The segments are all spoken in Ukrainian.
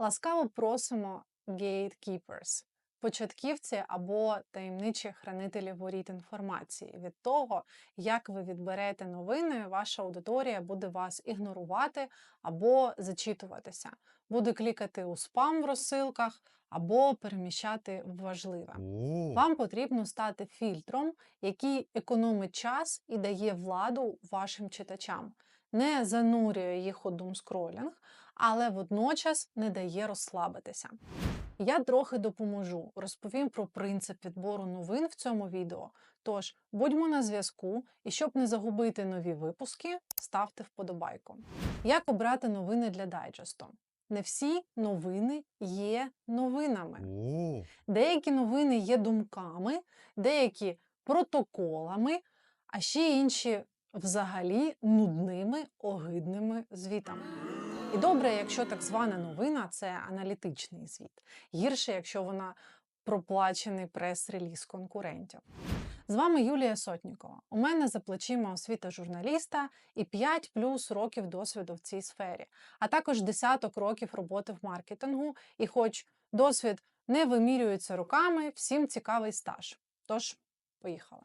Ласкаво просимо gatekeepers, початківці або таємничі хранителі воріт інформації. Від того, як ви відберете новини, ваша аудиторія буде вас ігнорувати або зачитуватися, буде клікати у спам в розсилках або переміщати в важливе. Вам потрібно стати фільтром, який економить час і дає владу вашим читачам, не занурює їх у думскролінг, але водночас не дає розслабитися. Я трохи допоможу, розповім про принцип відбору новин в цьому відео. Тож будьмо на зв'язку, і щоб не загубити нові випуски, ставте вподобайку. Як обрати новини для дайджесту? Не всі новини є новинами. Деякі новини є думками, деякі протоколами, а ще інші взагалі нудними, огидними звітами. І добре, якщо так звана новина це аналітичний звіт. Гірше, якщо вона проплачений прес-реліз конкурентів. З вами Юлія Сотнікова. У мене за плечима освіта журналіста і 5 плюс років досвіду в цій сфері, а також десяток років роботи в маркетингу. І хоч досвід не вимірюється руками, всім цікавий стаж. Тож, поїхали.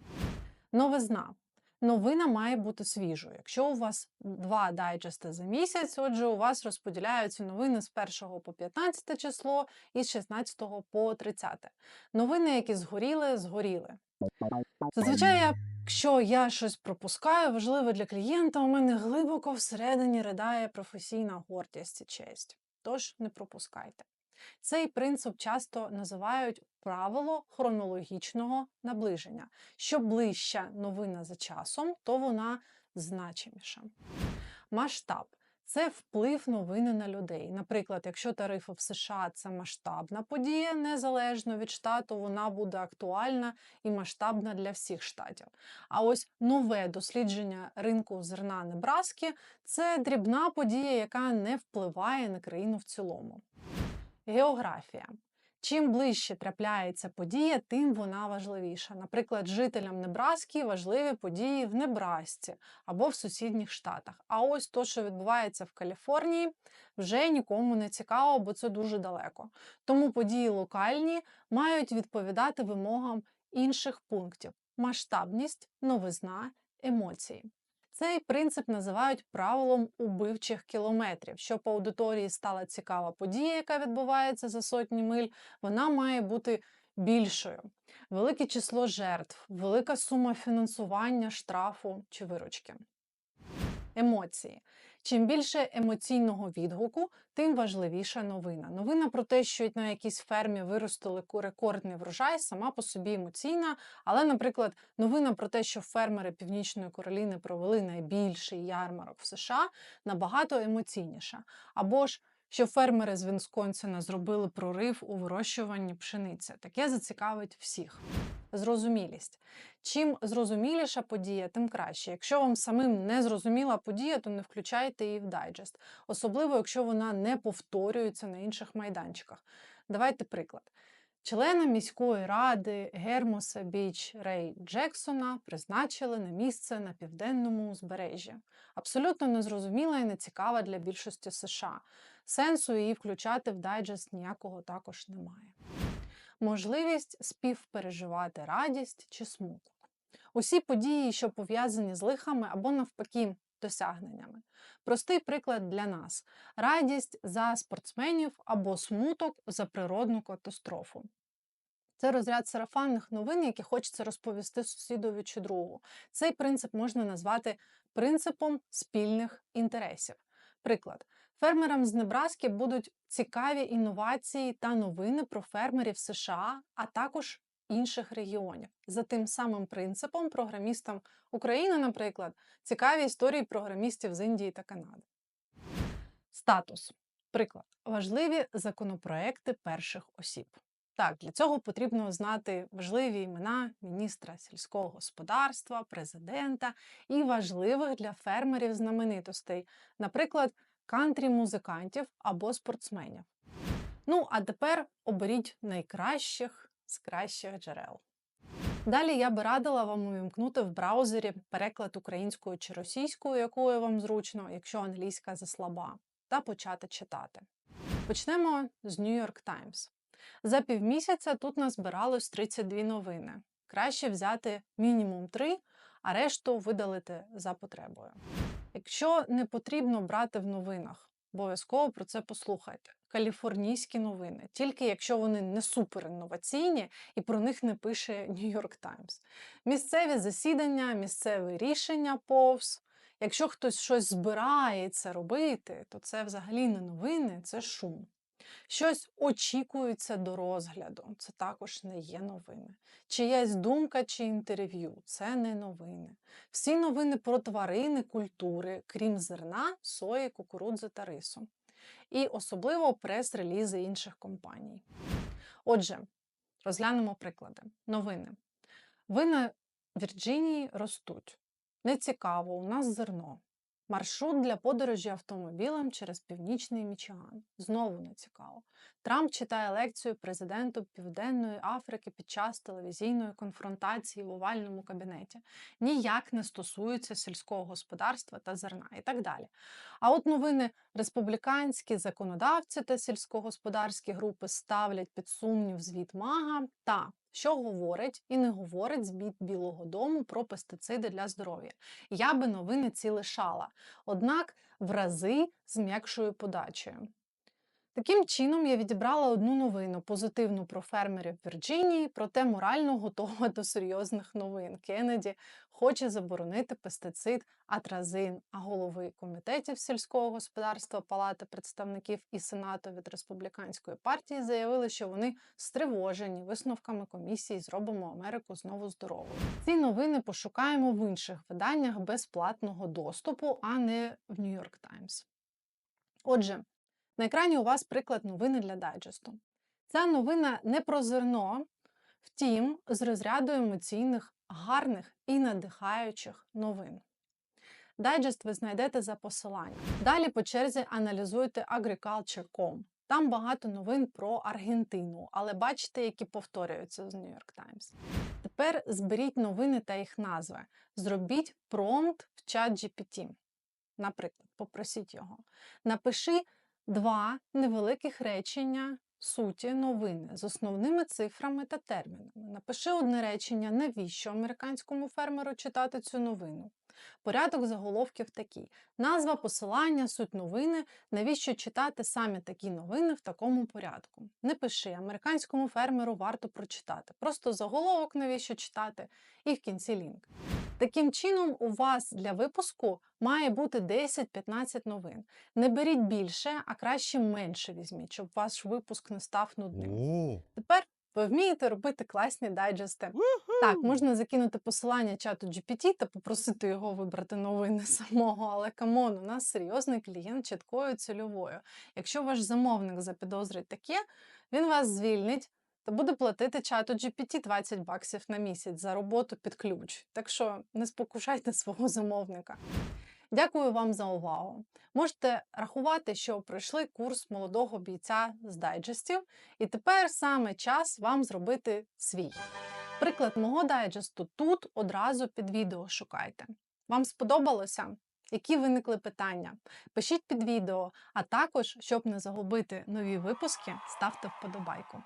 Новизна. Новина має бути свіжою. Якщо у вас два дайджести за місяць, отже, у вас розподіляються новини з 1 по 15 число і з 16 по 30. Новини, які згоріли, згоріли. Зазвичай, якщо я щось пропускаю, важливе для клієнта, у мене глибоко всередині ридає професійна гордість і честь. Тож не пропускайте. Цей принцип часто називають правило хронологічного наближення. Що ближча новина за часом, то вона значиміша. Масштаб це вплив новини на людей. Наприклад, якщо тарифи в США це масштабна подія, незалежно від штату, вона буде актуальна і масштабна для всіх штатів. А ось нове дослідження ринку зерна Небраски це дрібна подія, яка не впливає на країну в цілому. Географія. Чим ближче трапляється подія, тим вона важливіша. Наприклад, жителям Небраски важливі події в Небрасці або в сусідніх штатах. А ось то, що відбувається в Каліфорнії, вже нікому не цікаво, бо це дуже далеко. Тому події локальні мають відповідати вимогам інших пунктів: масштабність, новизна, емоції. Цей принцип називають правилом убивчих кілометрів. Щоб аудиторії стала цікава подія, яка відбувається за сотні миль, вона має бути більшою. Велике число жертв, велика сума фінансування, штрафу чи виручки. Емоції. Чим більше емоційного відгуку, тим важливіша новина. Новина про те, що на якійсь фермі виростили рекордний врожай, сама по собі емоційна. Але, наприклад, новина про те, що фермери Північної Кароліни провели найбільший ярмарок в США, набагато емоційніша. Або ж що фермери з Вінсконсина зробили прорив у вирощуванні пшениці. Таке зацікавить всіх. Зрозумілість. Чим зрозуміліша подія, тим краще. Якщо вам самим не зрозуміла подія, то не включайте її в дайджест, особливо якщо вона не повторюється на інших майданчиках. Давайте приклад. Члена міської ради Гермоса Біч Рей Джексона призначили на місце на південному узбережжі. Абсолютно незрозуміла і нецікава для більшості США. Сенсу її включати в дайджест ніякого також немає. Можливість співпереживати радість чи смуток. Усі події, що пов'язані з лихами або навпаки досягненнями. Простий приклад для нас: радість за спортсменів або смуток за природну катастрофу. Це розряд сарафанних новин, які хочеться розповісти сусідові чи другу. Цей принцип можна назвати принципом спільних інтересів. Приклад. Фермерам з Небраски будуть цікаві інновації та новини про фермерів США, а також інших регіонів. За тим самим принципом програмістам України, наприклад, цікаві історії програмістів з Індії та Канади. Статус. Приклад. Важливі законопроекти перших осіб. Так, для цього потрібно знати важливі імена міністра сільського господарства, президента і важливих для фермерів знаменитостей, наприклад, кантрі-музикантів або спортсменів. Ну, а тепер оберіть найкращих з кращих джерел. Далі я би радила вам увімкнути в браузері переклад українською чи російською, якою вам зручно, якщо англійська заслаба, та почати читати. Почнемо з New York Times. За півмісяця тут назбиралось 32 новини. Краще взяти мінімум 3, а решту видалити за потребою. Якщо не потрібно брати в новинах, обов'язково про це послухайте. Каліфорнійські новини, тільки якщо вони не суперінноваційні і про них не пише York Times. Місцеві засідання, місцеві рішення повз. Якщо хтось щось збирається робити, то це взагалі не новини, це шум. Щось очікується до розгляду, це також не є новини. Чиясь думка чи інтерв'ю це не новини. Всі новини про тварини, культури, крім зерна, сої, кукурудзи та рису. І особливо прес-релізи інших компаній. Отже, розглянемо приклади. Новини. Ви на Вірджинії ростуть. Нецікаво, у нас зерно. Маршрут для подорожі автомобілем через північний Мічиган. Знову не цікаво. Трамп читає лекцію президенту Південної Африки під час телевізійної конфронтації в овальному кабінеті. Ніяк не стосуються сільського господарства та зерна і так далі. А от новини республіканські законодавці та сільськогосподарські групи ставлять під сумнів звіт Мага та що говорить і не говорить збіт Білого Дому про пестициди для здоров'я. Я би новини ці лишала, однак в рази з м'якшою подачею. Таким чином, я відібрала одну новину позитивну про фермерів Вірджинії, проте морально готова до серйозних новин. Кеннеді хоче заборонити пестицид атразин, а голови комітетів сільського господарства, Палати представників і Сенату від республіканської партії заявили, що вони стривожені висновками комісії Зробимо Америку знову здоровою. Ці новини пошукаємо в інших виданнях безплатного доступу, а не в York Times. Отже. На екрані у вас приклад новини для дайджесту. Ця новина не про зерно, втім, з розряду емоційних, гарних і надихаючих новин. Дайджест ви знайдете за посиланням. Далі по черзі аналізуйте Agriculture.com. Там багато новин про Аргентину, але бачите, які повторюються з New York Times. Тепер зберіть новини та їх назви. Зробіть промпт в чат GPT. Наприклад, попросіть його. Напиши два невеликих речення суті новини з основними цифрами та термінами. Напиши одне речення, навіщо американському фермеру читати цю новину. Порядок заголовків такий: назва, посилання, суть новини, навіщо читати саме такі новини в такому порядку. Не пиши, американському фермеру варто прочитати. Просто заголовок, навіщо читати, і в кінці лінк. Таким чином, у вас для випуску має бути 10-15 новин. Не беріть більше, а краще менше візьміть, щоб ваш випуск не став нудним. Тепер ви вмієте робити класні дайджести. Так, можна закинути посилання чату GPT та попросити його вибрати новини самого, але камон, у нас серйозний клієнт чіткою цільовою. Якщо ваш замовник запідозрить таке, він вас звільнить та буде платити чату GPT 20 баксів на місяць за роботу під ключ. Так що не спокушайте свого замовника. Дякую вам за увагу. Можете рахувати, що пройшли курс молодого бійця з дайджестів, і тепер саме час вам зробити свій. Приклад мого дайджесту тут одразу під відео шукайте. Вам сподобалося? Які виникли питання? Пишіть під відео, а також, щоб не загубити нові випуски, ставте вподобайку.